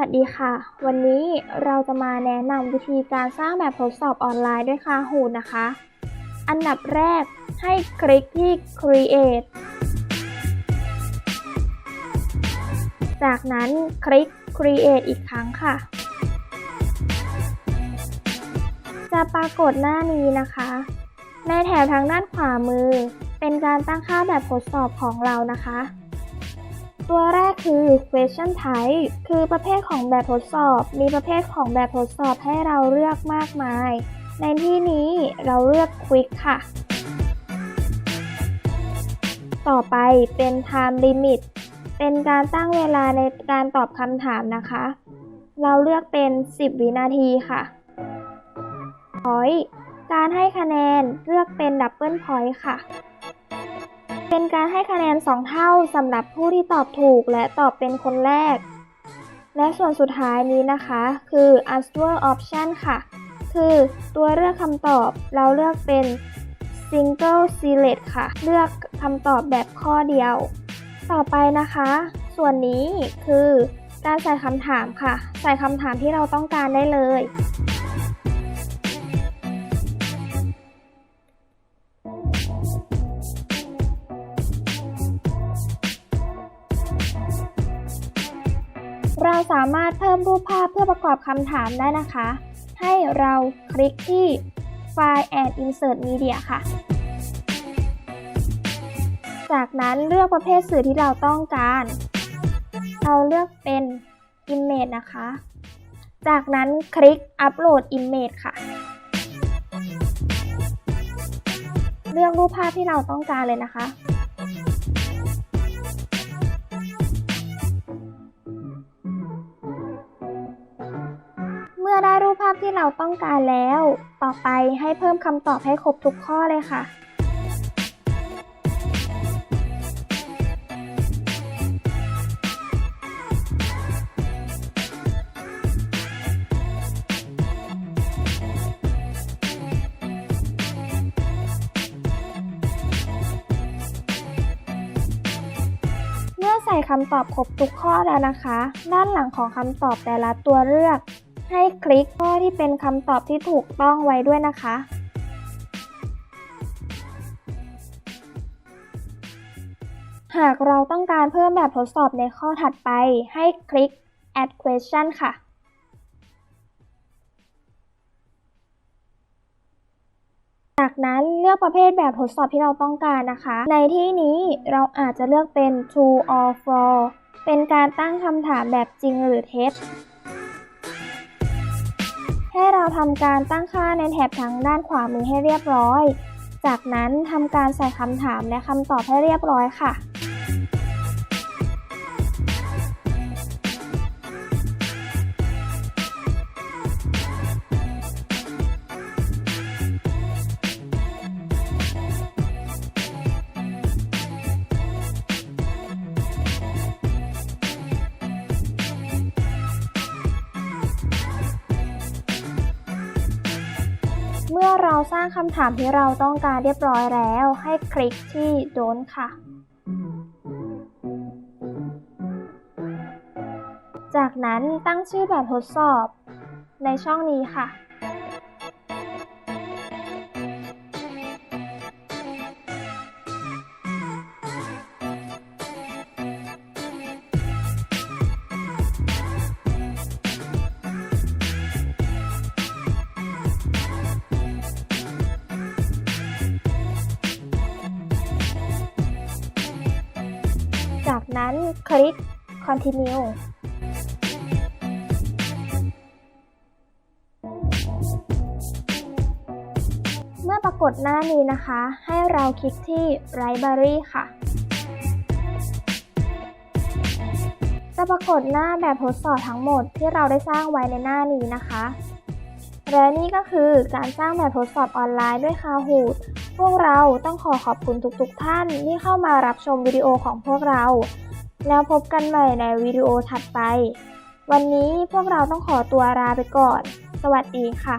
วัสดีค่ะ วันนี้เราจะมาแนะนำวิธีการสร้างแบบทดสอบออนไลน์ด้วย Kahoot นะคะ อันดับแรกให้คลิกที่ Create จากนั้นคลิก Create อีกครั้งค่ะ จะปรากฏหน้านี้นะคะ ในแถบทางด้านขวามือ เป็นการตั้งค่าแบบทดสอบของเรานะคะ ตัวแรกคือ question type คือประเภทของแบบทดสอบ มีประเภทของแบบทดสอบให้เราเลือกมากมาย ในที่นี้เราเลือก quick ค่ะ ต่อไปเป็น time limit เป็นการตั้งเวลาในการตอบคำถามนะคะ เราเลือกเป็น 10 วินาทีค่ะ point การให้คะแนนเลือกเป็น double point ค่ะ เป็นการให้คะแนน 2 เท่าสำหรับผู้ที่ตอบถูกและตอบเป็นคนแรก และส่วนสุดท้ายนี้นะคะ คือ answer option ค่ะ คือตัวเลือกคำตอบเราเลือกเป็น single select ค่ะ เลือกคำตอบแบบข้อเดียว ต่อไปนะคะ ส่วนนี้คือการใส่คำถามค่ะ ใส่คำถามที่เราต้องการได้เลย สามารถเพิ่มรูปภาพเพื่อประกอบคำถามได้นะคะ ให้เราคลิกที่ File and Insert Media ค่ะ จากนั้นเลือกประเภทสื่อที่เราต้องการ เราเลือกเป็น Image นะคะ จากนั้นคลิก Upload Image ค่ะ เลือกรูปภาพที่เราต้องการเลยนะคะ ได้รูปภาพที่เราต้องการแล้ว ต่อไปให้เพิ่มคำตอบให้ครบทุกข้อเลยค่ะ เมื่อใส่คำตอบครบทุกข้อแล้วนะคะ ด้านหลังของคำตอบแต่ละตัวเลือก ให้คลิกข้อที่เป็นคำตอบที่ถูกต้องไว้ด้วยนะคะ หากเราต้องการเพิ่มแบบทดสอบในข้อถัดไป ให้คลิก add question ค่ะจากนั้นเลือกประเภทแบบทดสอบที่เราต้องการนะคะ ในที่นี้เราอาจจะเลือกเป็น true or false เป็นการตั้งคำถามแบบจริงหรือเท็จ ให้เราทำการตั้งค่าในแถบทางด้านขวามือให้เรียบร้อย จากนั้นทำการใส่คำถามและคำตอบให้เรียบร้อยค่ะ สร้างคำถามที่เราต้องการเรียบร้อยแล้ว ให้คลิกที่ Don't ค่ะ จากนั้นตั้งชื่อแบบทดสอบในช่องนี้ค่ะ คลิก continue เมื่อปรากฏหน้านี้นะคะ ให้เราคลิกที่ library ค่ะ จะปรากฏหน้าแบบทดสอบทั้งหมดที่เราได้สร้างไว้ในหน้านี้นะคะ และนี่ก็คือการสร้างแบบทดสอบออนไลน์ด้วย Kahoot พวกเราต้องขอขอบคุณทุกๆทท่านที่เข้ามารับชมวิดีโอของพวกเรา แล้วพบกันใหม่ในวิดีโอถัดไป วันนี้พวกเราต้องขอตัวลาไปก่อน สวัสดีค่ะ